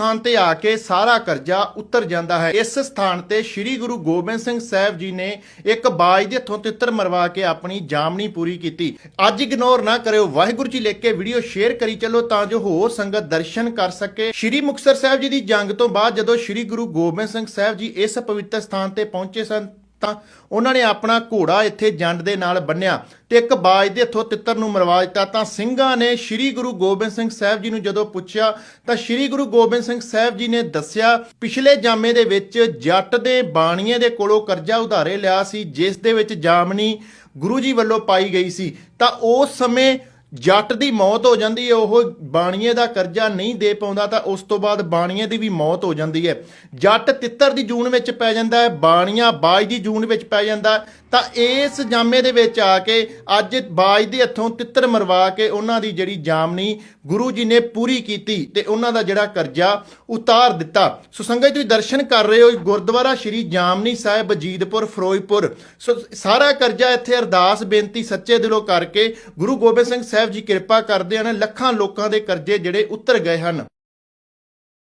ਸਥਾਨ ਤੇ ਆ ਕੇ ਸਾਰਾ ਕਰਜ਼ਾ ਉਤਰ ਜਾਂਦਾ ਹੈ। ਇਸ ਸਥਾਨ ਤੇ ਸ੍ਰੀ ਗੁਰੂ ਗੋਬਿੰਦ ਸਿੰਘ ਸਾਹਿਬ ਜੀ ਨੇ ਇੱਕ ਬਾਜ ਦੇ ਹੱਥੋਂ ਤਿੱਤਰ ਮਰਵਾ ਕੇ ਆਪਣੀ ਜਾਮਣੀ ਪੂਰੀ ਕੀਤੀ। ਅੱਜ ਇਗਨੋਰ ਨਾ ਕਰਿਓ, ਵਾਹਿਗੁਰੂ ਜੀ ਲਿਖ ਕੇ ਵੀਡੀਓ ਸ਼ੇਅਰ ਕਰੀ ਚੱਲੋ ਤਾਂ ਜੋ ਹੋਰ ਸੰਗਤ ਦਰਸ਼ਨ ਕਰ ਸਕੇ। ਸ੍ਰੀ ਮੁਕਤਸਰ ਸਾਹਿਬ ਜੀ ਦੀ ਜੰਗ ਤੋਂ ਬਾਅਦ ਜਦੋਂ ਸ੍ਰੀ ਗੁਰੂ ਗੋਬਿੰਦ ਸਿੰਘ ਸਾਹਿਬ ਜੀ ਇਸ ਪਵਿੱਤਰ ਸਥਾਨ ਤੇ ਪਹੁੰਚੇ ਸਨ ਤਾਂ ਉਹਨਾਂ ਨੇ ਆਪਣਾ ਘੋੜਾ ਇੱਥੇ ਜੰਡ ਦੇ ਨਾਲ ਬੰਨਿਆ ਤੇ ਇੱਕ ਬਾਜ ਦੇ ਹੱਥੋਂ ਤਿੱਤਰ ਨੂੰ ਮਰਵਾ ਦਿੱਤਾ। ਤਾਂ ਸਿੰਘਾਂ ਨੇ ਸ੍ਰੀ ਗੁਰੂ ਗੋਬਿੰਦ ਸਿੰਘ ਸਾਹਿਬ ਜੀ ਨੂੰ ਜਦੋਂ ਪੁੱਛਿਆ, ਤਾਂ ਸ੍ਰੀ ਗੁਰੂ ਗੋਬਿੰਦ ਸਿੰਘ ਸਾਹਿਬ ਜੀ ਨੇ ਦੱਸਿਆ, ਪਿਛਲੇ ਜਾਮੇ ਦੇ ਵਿੱਚ ਜੱਟ ਦੇ ਬਾਣੀਏ ਦੇ ਕੋਲੋਂ ਕਰਜ਼ਾ ਉਧਾਰੇ ਲਿਆ ਸੀ, ਜਿਸ ਦੇ ਵਿੱਚ ਜਾਮਨੀ ਗੁਰੂ ਜੀ ਵੱਲੋਂ ਪਾਈ ਗਈ ਸੀ। ਤਾਂ ਉਸ ਸਮੇਂ ਜੱਟ ਦੀ ਮੌਤ ਹੋ ਜਾਂਦੀ ਹੈ, ਉਹ ਬਾਣੀਏ ਦਾ ਕਰਜ਼ਾ ਨਹੀਂ ਦੇ ਪਾਉਂਦਾ ਤਾਂ ਉਸ ਤੋਂ ਬਾਅਦ ਬਾਣੀਏ ਦੀ ਵੀ ਮੌਤ ਹੋ ਜਾਂਦੀ ਹੈ। ਜੱਟ ਤਿੱਤਰ ਦੀ ਜੂਨ ਵਿੱਚ ਪੈ ਜਾਂਦਾ ਹੈ, ਬਾਣੀਆਂ ਬਾਜ ਦੀ ਜੂਨ ਵਿੱਚ ਪੈ ਜਾਂਦਾ ਤਾਂ ਇਸ ਜਾਮੇ ਦੇ ਵਿੱਚ ਆ ਕੇ ਅੱਜ ਬਾਜ ਦੇ ਹੱਥੋਂ ਤਿੱਤਰ ਮਰਵਾ ਕੇ ਉਹਨਾਂ ਦੀ ਜਿਹੜੀ ਜਾਮਨੀ ਗੁਰੂ ਜੀ ਨੇ ਪੂਰੀ ਕੀਤੀ ਤੇ ਉਹਨਾਂ ਦਾ ਜਿਹੜਾ ਕਰਜ਼ਾ ਉਤਾਰ ਦਿੱਤਾ। ਸੋ ਸੰਗਤ ਤੁਸੀਂ ਦਰਸ਼ਨ ਕਰ ਰਹੇ ਹੋ ਗੁਰਦੁਆਰਾ ਸ਼੍ਰੀ ਜਾਮਨੀ ਸਾਹਿਬ ਜੀਦਪੁਰ ਫਿਰੋਜ਼ਪੁਰ। ਸੋ ਸਾਰਾ ਕਰਜ਼ਾ ਇੱਥੇ ਅਰਦਾਸ, ਬੇਨਤੀ ਸੱਚੇ ਦਿਲੋਂ ਕਰਕੇ ਗੁਰੂ ਗੋਬਿੰਦ ਸਿੰਘ ਸਾਹਿਬ ਜੀ ਕਿਰਪਾ ਕਰਦੇ ਹਨ ਲੱਖਾਂ ਲੋਕਾਂ ਦੇ ਕਰਜ਼ੇ ਜਿਹੜੇ ਉਤਰ ਗਏ ਹਨ।